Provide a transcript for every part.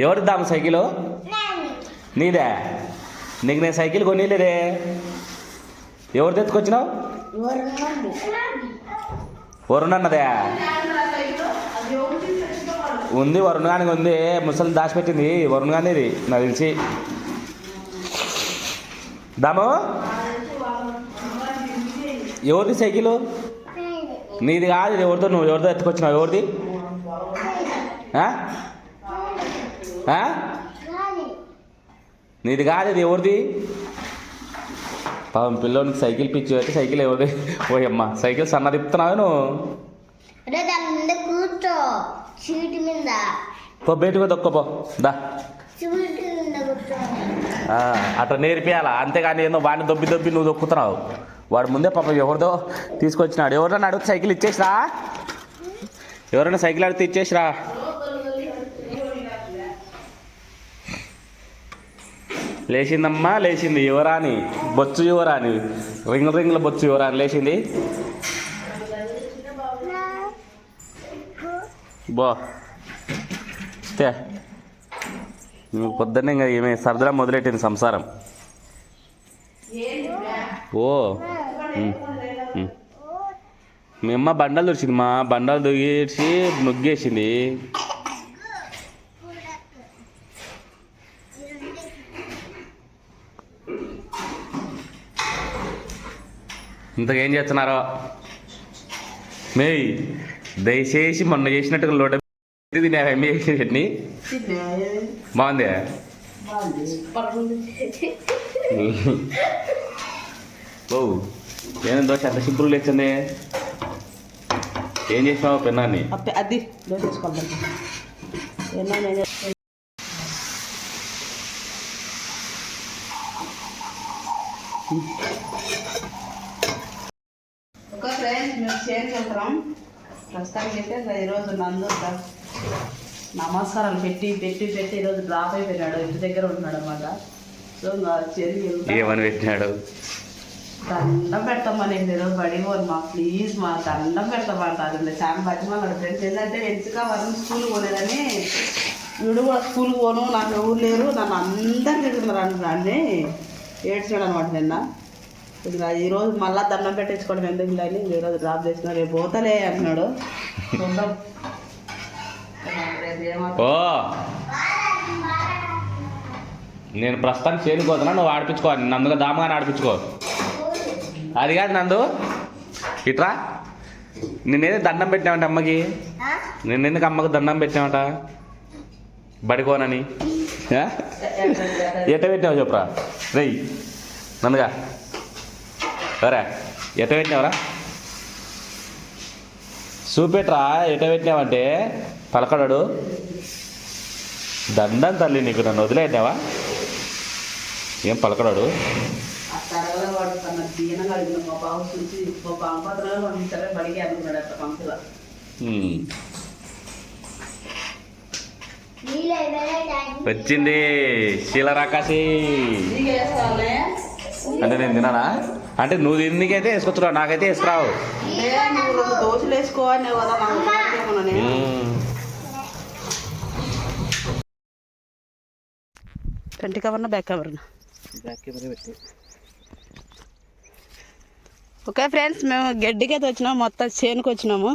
ఎవరిద్దాము cycle? నీదే? నీకు నేను సైకిల్ కొనిలేదే ఎవరు తెచ్చుకొచ్చినావు? వరుణ్ అన్నదే ఉంది వరుణ్ గానికి ఉంది ముసలి దాచిపెట్టింది. వరుణ్ గాని ఇది నాకు తెలిసి. దాము? ఎవరిది సైకిల్? నీది. కాదు ఎవరితో నువ్వు ఎవరితో ఎత్తుకొచ్చినావు ఎవరిది? నీది కాదు ఇది ఎవరిది? పాపం పిల్లోనికి సైకిల్ పిచ్చి అయితే సైకిల్ ఎవరిది? ఓయమ్మ సైకిల్ సన్న తిప్పుతున్నావు నువ్వు? కూర్చో. సీటు మీద. పో బయటకు దొక్కపో దా. అట్లా నేర్పియాలా? అంతేగాని ఏందో వాడిని దొబ్బి దొబ్బి నువ్వు దొక్కుతున్నావు వాడు ముందే పాపం ఎవరిదో తీసుకొచ్చినాడు. ఎవరైనా అడిగితే సైకిల్ ఇచ్చేసిరా? ఎవరైనా సైకిల్ అడిగితే ఇచ్చేసిరా? లేచిందమ్మా లేచింది యువరాని బొచ్చు యువరాని రింగుల రింగుల బొచ్చు యువరాని లేచింది? బో. తే. పొద్దున్నే ఇంకా ఏమే సరదా మొదలెట్టింది సంసారం. ఓ. మీ అమ్మ బండలు దుడిచింది మా బండలు దుగిసి ముగ్గేసింది. ఇంతకేం చేస్తున్నారో? మే దయచేసి మొన్న చేసినట్టుగా లోట తినే ఎంఏ చట్నీ. బాగుంది? ఓ ఏం దోశ? అంత సింపుల్ లేచింది ఏం చేసినావు పెన్నాన్ని? అది దోశ మేము షేర్ ప్రస్తుతానికి అయితే ఈరోజు నందు నమస్కారాలు పెట్టి పెట్టి పెట్టి ఈరోజు డ్రాప్ అయిపోయినాడు. ఇంటి దగ్గర ఉంటున్నాడు అనమాట సో ఏమని పెట్టినాడు? దండం పెడతామా నేను ఈరోజు బడి పోను మా ప్లీజ్ మా దండం పెడతామంట. అది చాలా బతిమాలాడు ఫ్రెండ్స్ ఏంటంటే ఎంచుగా వరం స్కూల్ పోలేదని వీడు కూడా స్కూల్ పోను నాకు ఎవరు లేరు నన్ను అందరు తిడుతున్నారు అంటున్నాన్ని ఏడ్చాడు అనమాట నిన్న. ఇంకా ఈరోజు మళ్ళా దండం పెట్టించుకోవడం ఎందుకు అని ఈరోజు డ్రాప్ చేసిన రేపు పోతలే ఏమవుతుందో. ఓ నేను ప్రస్తుతానికి చేరుకోతున్నా నువ్వు ఆడిపించుకో. నందుగా దామగానే ఆడిపించుకో. అది కాదు నందు. ఇట్రా. నిన్నేది దండం పెట్టినావంట అమ్మకి? నిన్నెందుకు అమ్మకి దండం పెట్టినావంట? బడికోనని. ఆ? ఎట్ట పెట్టినావు చెప్పురా? రేయ్ నందుగా సరే ఎట్ట పెట్టినావురా? చూపెట్రా ఎట్ట పెట్టినావంటే పలకడాడు. దండం తల్లి నీకు నన్ను వదిలేట్టావా ఏం పలకడాడు? వచ్చింది శీలరాకాశి. అంటే నేను తినానా? అంటే నువ్వు తిందికైతే వేసుకొచ్చురావు నాకైతే వేసుకురావు. దోశలు వేసుకోవాలి. ఫ్రంట్ కవర్న బ్యాక్ కవర్న ఓకే ఫ్రెండ్స్ మేము గడ్డికి అయితే వచ్చినాము మొత్తం చేనుకు వచ్చినాము.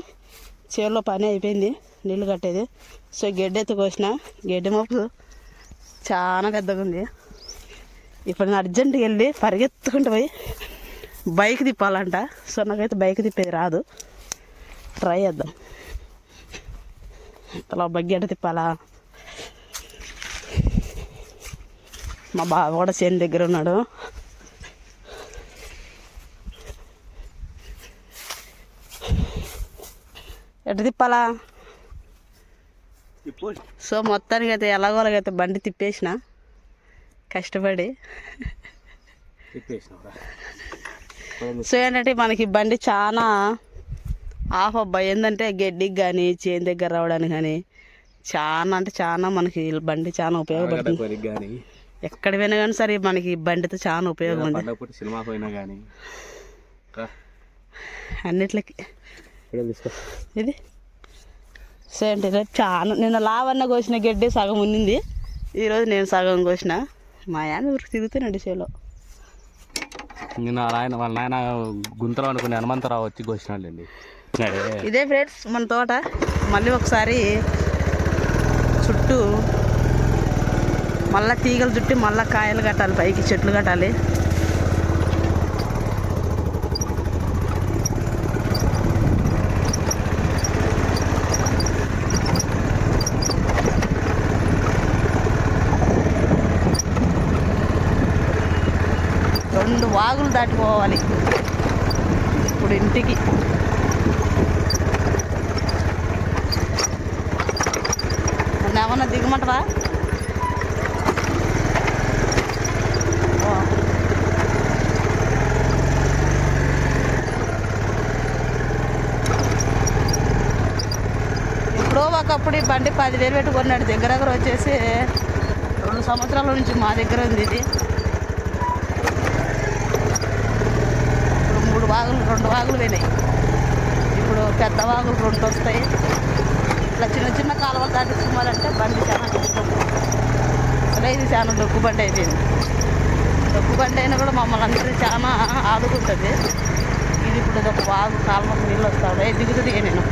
చేనులో పని అయిపోయింది నీళ్ళు కట్టేది. సో గడ్డి ఎత్తుకొచ్చిన గడ్డి మొప్పు చాలా పెద్దగా ఉంది ఇప్పుడు నేను అర్జెంటుగా వెళ్ళి పరిగెత్తుకుంటూ పోయి బైక్ తిప్పాలంట. సో నాకైతే బైక్ తిప్పేది రాదు. ట్రై చేద్దాం. అలా బగ్గెట తిప్పాలా? మా బావ కూడా చేను దగ్గర ఉన్నాడు. ఎటు తిప్పాలా? సో మొత్తానికి అయితే ఎలాగోలాగైతే బండి తిప్పేసిన. కష్టపడి. సో ఏంటంటే మనకి బండి చాలా ఆఫ్ అబ్బాయి. ఏంటంటే గడ్డికి కానీ చేను దగ్గర రావడానికి కానీ చాలా అంటే చాలా మనకి బండి చాలా ఉపయోగపడుతుంది. ఎక్కడ పోయినా కానీ సరే మనకి బండితో చాలా ఉపయోగం ఉంది సినిమా పోయినా కానీ అన్నిట్లకి. ఇది. సేంటి రేపు చాలా నిన్న లావన్న కోసిన గడ్డి సగం ఉన్నింది. ఈరోజు నేను సగం కోసిన. మా ఆయన ఊరికి తిరుగుతున్నాడు చేలో. నిన్న ఆయన వాళ్ళ నాయన గుంతలో అనుకుని హనుమంతరావు వచ్చి కోసినాడండి ఇదే ఫ్రెండ్స్ మన తోట. మళ్ళీ ఒకసారి చుట్టూ మళ్ళా తీగలు చుట్టి మళ్ళా కాయలు కట్టాలి పైకి చెట్లు కట్టాలి రెండు వాగులు దాటిపోవాలి. ఇప్పుడు ఇంటికి. ఏమన్నా దిగమంటారా ఇప్పుడో ఎప్పుడో ఒకప్పుడు ఈ బండి పదివేలు పెట్టుకున్నాడు దగ్గర దగ్గర వచ్చేసి రెండు సంవత్సరాల నుంచి మా దగ్గర ఉంది ఇది ఇప్పుడు మూడు వాగులు రెండు వాగులు పోయినాయి ఇప్పుడు పెద్ద వాగులు రెండు వస్తాయి. ఇట్లా చిన్న చిన్న కాలువలు దాటించుకోవాలంటే బండి చాలా కష్టం. అసలే ఇది చాలా డొక్కు బండి అయిపోయింది. డొక్కు బండి అయినా కూడా మమ్మల్ని అందరూ చాలా ఆదుకుంటుంది. ఇది ఇప్పుడు ఇది ఒక వాగు కాలువకు నీళ్ళు వస్తాడు దిగుతుంది నేను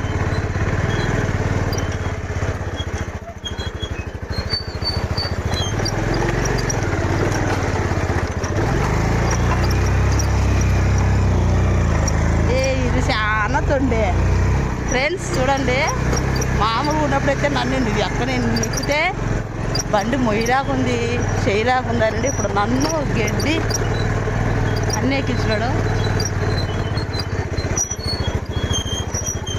ఏ ఇది చాలా తొండే ఫ్రెండ్స్ చూడండి. మామూలుగా ఉన్నప్పుడైతే నన్ను ఇది అక్కడ నేను ఎక్కితే బండి మొయ్యలాగుంది చేయలాగుందండి ఇప్పుడు నన్ను గడ్డి అన్నీ ఎక్కించినాడు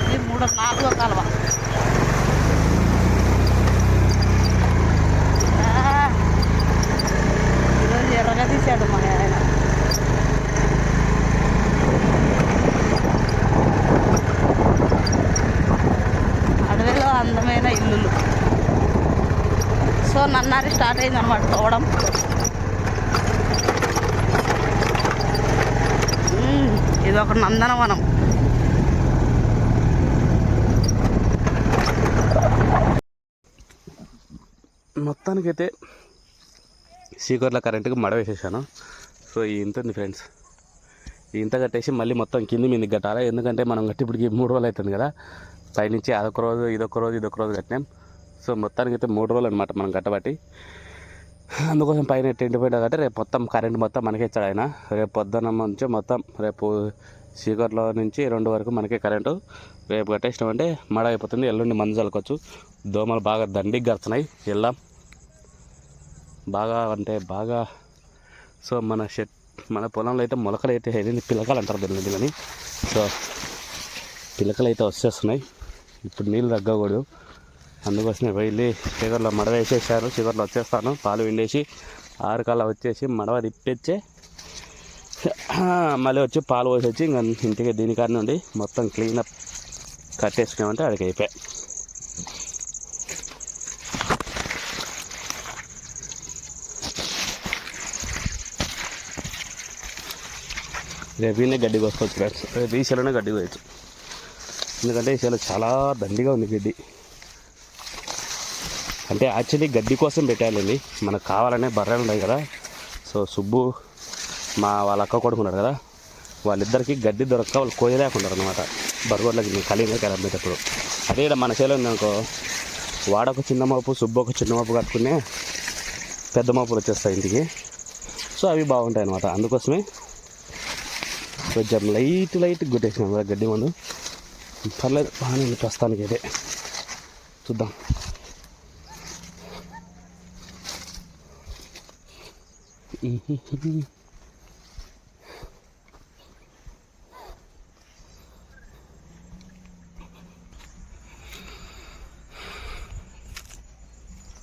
ఇది మూడో నాలుగో కాలువ. ఈరోజు ఎర్రగా తీశాడు మా ఆయన అడవిలో అందమైన ఇల్లులు సో నన్నారే స్టార్ట్ అయింది అనమాట తవ్వడం ఇది ఒక నందనవనం. మొత్తానికైతే సీకర్ల కరెంటుకి మడ వేసేసాను. సో ఈ ఇంత ఫ్రెండ్స్. ఇంత కట్టేసి మళ్ళీ మొత్తం కింది మీద కట్టాలి? ఎందుకంటే మనం కట్టి ఇప్పటికి మూడు రోజులు అవుతుంది కదా. పైనుంచి అదొక రోజు ఇదొక రోజు ఇదొక రోజు కట్టినాం. సో మొత్తానికి అయితే మూడు రోజులు అనమాట మనం కట్టబట్టి. అందుకోసం పైన టెంట్ పోయినా కాబట్టి రేపు మొత్తం కరెంట్ మొత్తం మనకే ఇచ్చాడు ఆయన. రేపు పొద్దున్న నుంచి మొత్తం రేపు సీకర్లో నుంచి రెండు వరకు మనకే కరెంటు. రేపు కట్టేసినామంటే మడ అయిపోతుంది. ఎల్లుండి మందు చల్లుకోవచ్చు. దోమలు బాగా దండికి గడుతున్నాయి వెళ్ళాం బాగా అంటే బాగా సో మన షెట్ మన పొలంలో అయితే మొలకలు అయితే వెళ్ళింది పిలకలు అంటారు దీన్ని దీనిని సో పిలకలు అయితే వచ్చేస్తున్నాయి. ఇప్పుడు నీళ్ళు తగ్గకూడదు. అందుకోసమే వెళ్ళి షుగర్లో మడవ వేసేసారు. షుగర్లో వచ్చేస్తాను. పాలు విండేసి ఆరు వచ్చేసి మడవ తిప్పేచ్చే మళ్ళీ వచ్చి పాలు పోసి వచ్చి ఇంకా ఇంటికి దీనికాడ నుండి మొత్తం క్లీనప్ కట్టేసుకున్నామంటే అడిగి అయిపోయాయి రేపు గడ్డి కోసుకోవచ్చు ఫ్రెండ్స్. రేపు ఈ గడ్డి కోయచ్చు. ఎందుకంటే ఈ చాలా దండిగా ఉంది గడ్డి. అంటే యాక్చువల్లీ గడ్డి కోసం పెట్టాలండి. మనకు కావాలనే బర్రెలు ఉన్నాయి కదా. సో సుబ్బు మా వాళ్ళ అక్క కొడుకున్నారు కదా. వాళ్ళిద్దరికి గడ్డి దొరక్క వాళ్ళు కోయలేకున్నారు అనమాట బర్గోడ్లకి కలిగిన కరమ్మేటప్పుడు అదే ఈడ మన చేలో ఉందనుకో వాడొక చిన్న మోపు సుబ్బు ఒక చిన్న మోపు కట్టుకునే పెద్ద మోపులు వచ్చేస్తాయి ఇంటికి. సో అవి బాగుంటాయి అనమాట అందుకోసమే కొంచెం లైట్ లైట్ కొట్టేసినాం కదా గడ్డి మందు. పర్లేదు బాగానే ఉంది ప్రస్తుతానికి అయితే చూద్దాం. 嗯哼哼。